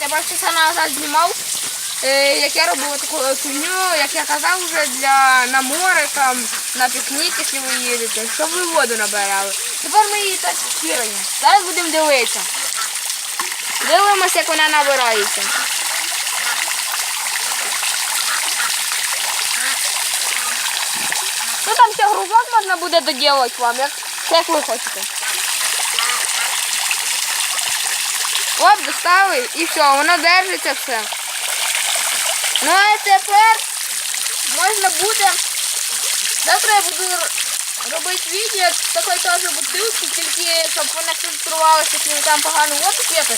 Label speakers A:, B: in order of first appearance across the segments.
A: Я бачите, це назад знімав, е, як я робив таку фігню, як я казав вже для на море, там, на пікнік, якщо ви їдете, щоб ви воду набирали. Тепер ми її тестуємо. Зараз будемо дивитися. Дивимося, як вона набирається. Ну там ще грузок можна буде доділати вам, як, як ви хочете. Оп, достали і все, воно держиться все. Ну а тепер можна буде. Завтра я буду робити відео з такої теж бутилки, тільки щоб вона фільтрувалася, якщо там погано воду п'єте,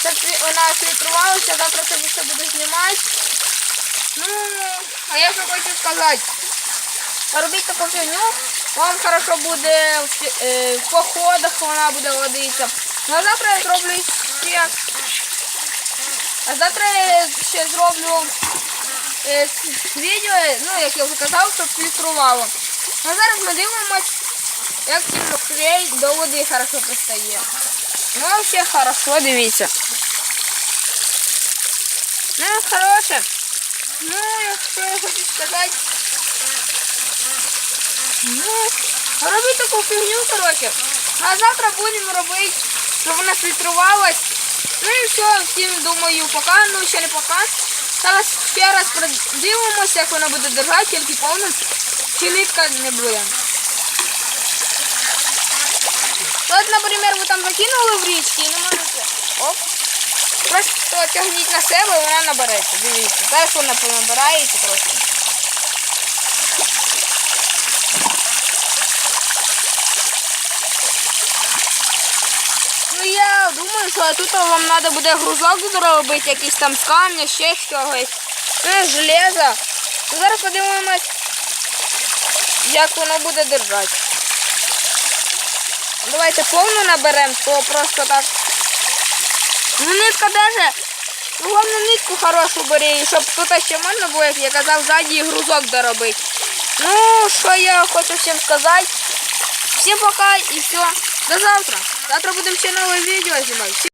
A: щоб вона фільтрувалася, завтра це все буду знімати. Ну, а я що хочу сказати. Робіть таку фігню, вам хорошо буде в, е, походах, вона буде водитися. Ну а завтра я зроблю ще. А завтра я ще зроблю е, відео, ну як я вже казав, щоб фільтрувало. Ну а зараз ми дивимось, як клей до води хорошо пристає. Ну, все хорошо, дивіться. Ну, хороше. Ну, якщо я хочу сказати. Ну, робити таку фігню, коротше. Ну, А завтра будемо робити, щоб вона фільтрувалась. Ну і все, всім думаю, пока, ну ще не пока. Зараз ще раз подивимося, як вона буде держати, тільки повним, чи нитка не буде. От, наприклад, ви там закинули в річки і не можете. Оп. Просто тягніть на себе і вона набереться. Дивіться. Зараз вона понабирається просто. Ну я думаю, що тут вам треба буде грузок зробити, якийсь там з камня, ще чогось. Ну. Ну, зараз подивимось, як воно буде держати. Давайте повну наберемо, то просто так. Ну нитка даже. Ну, головне нитку хорошу бери, щоб тут ще можна було, як я казав, ззаді грузок доробити. Ну, що я хочу всім сказати. Всім пока и все. До завтра. Завтра будем все новое видео знімати.